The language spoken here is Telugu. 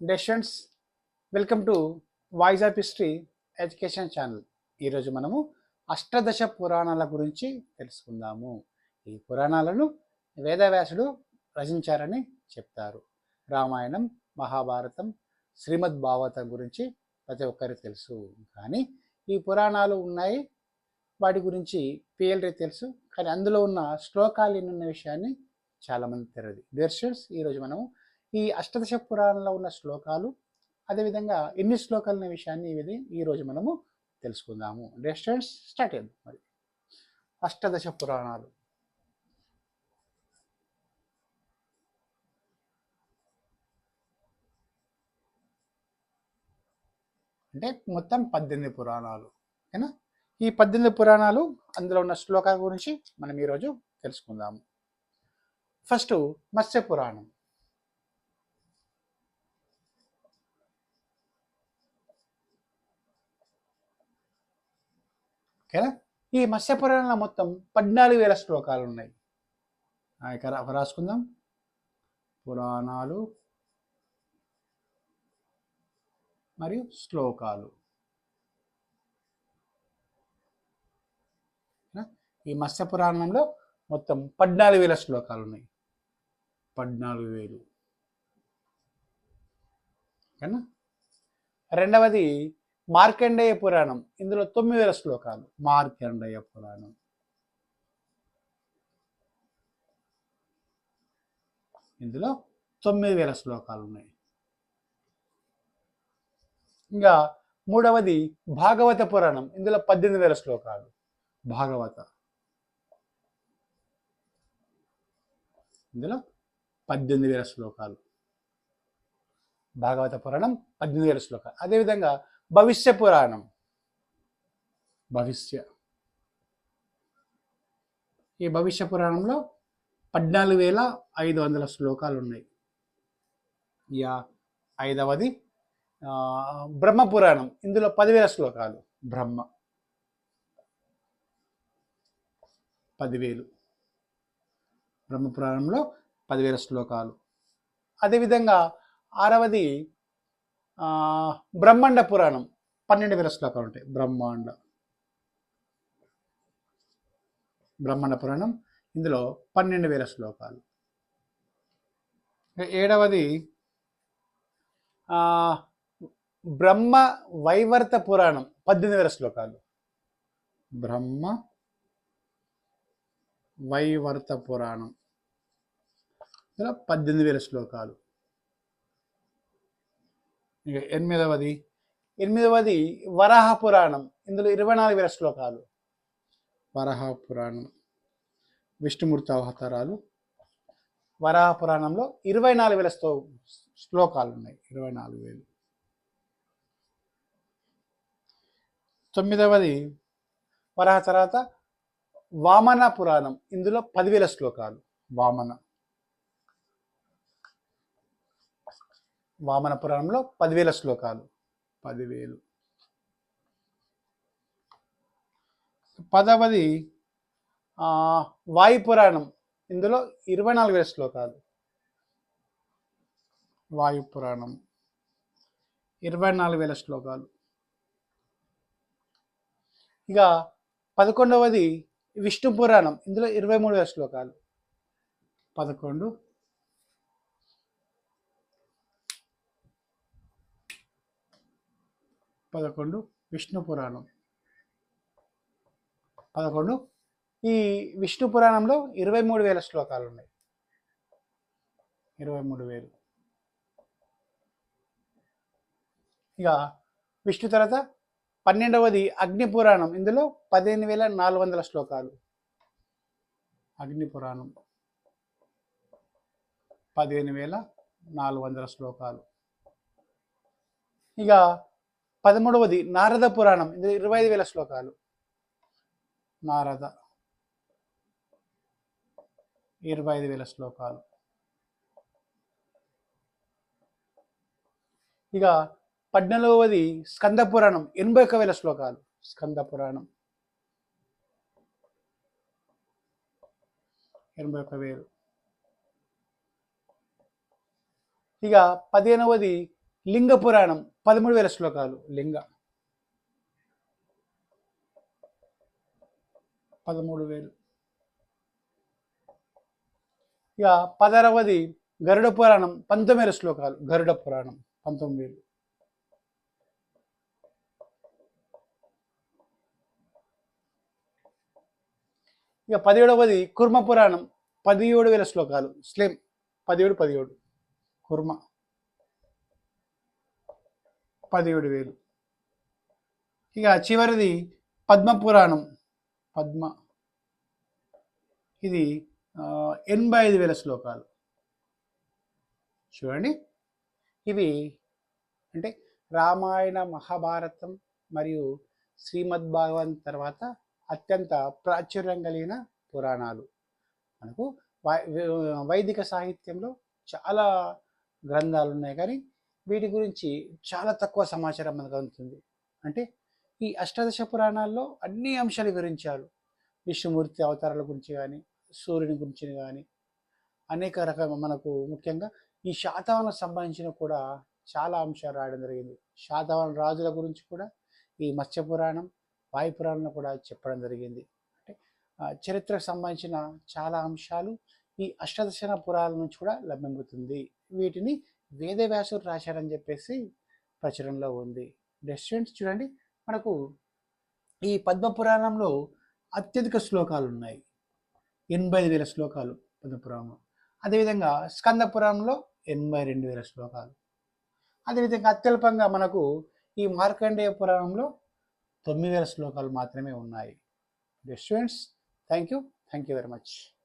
డెషన్స్ welcome to voice of history education channel ఈరోజు మనము అష్టదశ పురాణాల గురించి తెలుసుకుందాము. ఈ పురాణాలను వేదవ్యాసుడు రచించారని చెప్తారు. రామాయణం మహాభారతం శ్రీమద్ భాగవతం గురించి ప్రతి ఒక్కరికి తెలుసు. కానీ ఈ పురాణాలు ఉన్నాయి వాటి గురించి పిఎల్రీ తెలుసు కానీ అందులో ఉన్న శ్లోకాలు ఎన్నున్న విషయాన్ని చాలామంది తెలియదు దర్శన్స్ ఈరోజు మనము ఈ అష్టదశ పురాణంలో ఉన్న శ్లోకాలు అదేవిధంగా ఎన్ని శ్లోకాలు అనే విషయాన్ని ఇది ఈరోజు మనము తెలుసుకుందాము. రెస్టారెంట్స్ స్టార్ట్ చేద్దాం మరి అష్టదశ పురాణాలు. అంటే మొత్తం పద్దెనిమిది పురాణాలు ఓకేనా ఈ పద్దెనిమిది పురాణాలు అందులో ఉన్న శ్లోకాల గురించి మనం ఈరోజు తెలుసుకుందాము. ఫస్ట్ మత్స్య పురాణం. ఓకేనా? ఈ మత్స్య పురాణంలో మొత్తం పద్నాలుగు వేల శ్లోకాలు ఉన్నాయి ఆ, ఇక రాసుకుందాం. పురాణాలు మరియు శ్లోకాలు. ఈ మత్స్య పురాణంలో మొత్తం పద్నాలుగు వేల శ్లోకాలు ఉన్నాయి పద్నాలుగు వేలు. ఓకేనా? రెండవది మార్కండేయ పురాణం. ఇందులో తొమ్మిది వేల శ్లోకాలు. మార్కండేయ పురాణం. ఇందులో తొమ్మిది వేల శ్లోకాలు ఉన్నాయి. ఇంకా మూడవది భాగవత పురాణం. ఇందులో పద్దెనిమిది వేల శ్లోకాలు. భాగవత. ఇందులో పద్దెనిమిది వేల శ్లోకాలు. భాగవత పురాణం పద్దెనిమిది వేల శ్లోకాలు. అదేవిధంగా భవిష్య పురాణం. భవిష్య. ఈ భవిష్య పురాణంలో పద్నాలుగు వేల ఐదు వందల శ్లోకాలు ఉన్నాయి యా ఐదవది బ్రహ్మ పురాణం. ఇందులో పదివేల శ్లోకాలు. బ్రహ్మ. పదివేలు. బ్రహ్మ పురాణంలో పదివేల శ్లోకాలు. అదేవిధంగా ఆరవది బ్రహ్మాండ పురాణం. పన్నెండు వేల శ్లోకాలు ఉంటాయి. బ్రహ్మాండ. బ్రహ్మాండ పురాణం. ఇందులో పన్నెండు వేల శ్లోకాలు. ఏడవది బ్రహ్మ వైవర్త పురాణం. పద్దెనిమిది వేల శ్లోకాలు. బ్రహ్మ వైవర్త పురాణం. ఇలా పద్దెనిమిది వేల శ్లోకాలు. ఇక ఎనిమిదవది. ఎనిమిదవది వరాహ పురాణం ఇందులో ఇరవై నాలుగు వేల శ్లోకాలు. వరాహ పురాణం విష్ణుమూర్తి అవతారాలు. వరాహ పురాణంలో ఇరవై నాలుగు వేల శ్లో శ్లోకాలు ఉన్నాయి. ఇరవై నాలుగు వేలు. తొమ్మిదవది వరాహ తర్వాత వామన పురాణం. ఇందులో పదివేల శ్లోకాలు. వామన. వామన పురాణంలో పదివేల శ్లోకాలు. పదివేలు. పదవది వాయుపురాణం వాయు పురాణం. ఇందులో ఇరవై నాలుగు వేల శ్లోకాలు. వాయు పురాణం. ఇరవై నాలుగు వేల శ్లోకాలు. ఇక పదకొండవది విష్ణు పురాణం. ఇందులో ఇరవై మూడు వేల శ్లోకాలు. పదకొండు పదకొండు విష్ణు పురాణం. పదకొండు. ఈ విష్ణు పురాణంలో ఇరవై మూడు వేల శ్లోకాలు ఉన్నాయి. ఇరవై మూడు వేలు. ఇక విష్ణు తర్వాత పన్నెండవది అగ్ని పురాణం. ఇందులో పదిహేను వేల నాలుగు వందల శ్లోకాలు. అగ్ని పురాణం. పదిహేను వేల నాలుగు వందల శ్లోకాలు. ఇక పదమూడవది నారద పురాణం. ఇందులో ఇరవై ఐదు వేల శ్లోకాలు. నారద. ఇరవై ఐదు వేల శ్లోకాలు. ఇక పద్నాలుగవది స్కంద పురాణం. ఎనభై ఒక వేల శ్లోకాలు. స్కంద పురాణం. ఎనభై ఒక వేలు. ఇక పదిహేనవది లింగ పురాణం పదమూడు వేల శ్లోకాలు. లింగ. పదమూడు వేలు. ఇక పదరవది గరుడ పురాణం పంతొమ్మిది వేల శ్లోకాలు. గరుడ పురాణం పంతొమ్మిది వేలు. ఇక పదిహేడవది కుర్మ పురాణం పదిహేడు వేల శ్లోకాలు. స్లిమ్. పదిహేడు పదిహేడు. కుర్మ. పదిహేడు వేలు. ఇక చివరిది పద్మ పురాణం పద్మ. ఇది ఎనభై ఐదు వేల శ్లోకాలు. చూడండి. ఇవి అంటే రామాయణ మహాభారతం మరియు శ్రీమద్ భాగవతం తర్వాత అత్యంత ప్రాచుర్యం కలిగిన పురాణాలు. మనకు వై- వైదిక సాహిత్యంలో చాలా గ్రంథాలు ఉన్నాయి కానీ వీటి గురించి చాలా తక్కువ సమాచారం మనకు అందుతుంది. అంటే ఈ అష్టాదశ పురాణాల్లో అన్ని అంశాలు వివరించారు. విష్ణుమూర్తి అవతారాల గురించి కానీ సూర్యుని గురించి కానీ అనేక రకాల మనకు ముఖ్యంగా ఈ శాతవాహనకు సంబంధించిన కూడా చాలా అంశాలు రాయడం జరిగింది. శాతవాహన రాజుల గురించి కూడా ఈ మత్స్య పురాణం వాయు పురాణంలో కూడా చెప్పడం జరిగింది. అంటే చరిత్రకు సంబంధించిన చాలా అంశాలు ఈ అష్టాదశన పురాణాల నుంచి కూడా లభ్యమవుతుంది. వీటిని వేదవ్యాసుడు రాశారని చెప్పేసి ప్రచురణలో ఉంది. స్టూడెంట్స్ చూడండి మనకు ఈ పద్మ పురాణంలో అత్యధిక శ్లోకాలు ఉన్నాయి ఎనభై ఐదు వేల శ్లోకాలు పద్మపురాణంలో అదేవిధంగా స్కంద పురాణంలో ఎనభై రెండు వేల శ్లోకాలు. అదేవిధంగా అత్యల్పంగా మనకు ఈ మార్కండేయ పురాణంలో తొమ్మిది వేల శ్లోకాలు మాత్రమే ఉన్నాయి. Students thank you thank you very much